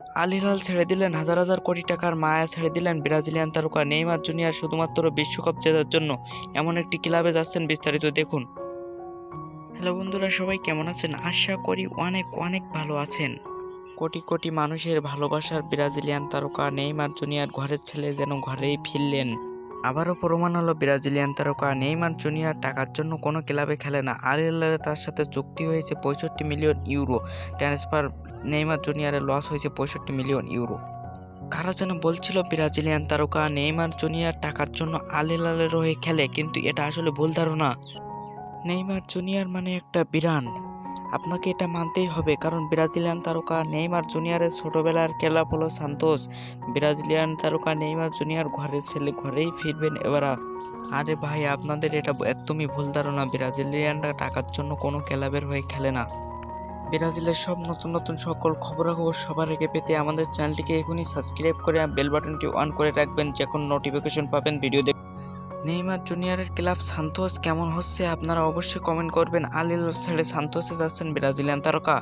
Al Hilal ছেড়ে দিলেন, হাজার হাজার কোটি টাকার মায়া ছেড়ে দিলেন ব্রাজিলিয়ান তারকা নেইমার জুনিয়র শুধুমাত্র বিশ্বকাপ জেতার জন্য। এমন একটি ক্লাবে যাচ্ছেন বিস্তারিত দেখুন। হ্যালো বন্ধুরা, সবাই কেমন আছেন? আশা করি অনেক অনেক ভালো আছেন। কোটি কোটি মানুষের ভালোবাসার ব্রাজিলিয়ান তারকা নেইমার জুনিয়র ঘরের ছেলে যেন ঘরেই ফিরলেন। আবারও প্রমাণ হলো, ব্রাজিলিয়ান তারকা নেইমার জুনিয়র টাকার জন্য কোনো ক্লাবে খেলে না। আল হিলালে তার সাথে চুক্তি হয়েছে পঁয়ষট্টি মিলিয়ন ইউরো। ট্রান্সফার নেইমার জুনিয়রের লস হয়েছে পঁয়ষট্টি মিলিয়ন ইউরো কারা যেন বলছিল ব্রাজিলিয়ান তারকা নেইমার জুনিয়র টাকার জন্য আল হিলালের হয়ে খেলে, কিন্তু এটা আসলে ভুল ধারণা। নেইমার জুনিয়র মানে একটা বিরান। আপনাকে এটা মানতেই হবে, কারণ ব্রাজিলিয়ান তারকা নেইমার জুনিয়রের ছোটবেলার ক্লাব হলো সান্তোস। ব্রাজিলিয়ান তারকা নেইমার জুনিয়র ঘরের ছেলে, ঘরেই ফিরবেন এবার। আরে ভাই, আপনাদের এটা একদমই ভুল ধারণা, ব্রাজিলিয়ানরা টাকার জন্য কোনো ক্লাবের হয়ে খেলে না। ব্রাজিলের সব নতুন নতুন সকল খবরাখবর সবার আগে পেতে আমাদের চ্যানেলটিকে এখনই সাবস্ক্রাইব করে বেল বাটনটি অন করে রাখবেন যখন নোটিফিকেশন পাবেন ভিডিও দেখ নেইমার জুনিয়রের ক্লাব সান্তোস কেমন হচ্ছে আপনারা অবশ্যই কমেন্ট করবেন। আল হিলাল ছেড়ে সান্তোসে যাচ্ছেন ব্রাজিলিয়ান তারকা।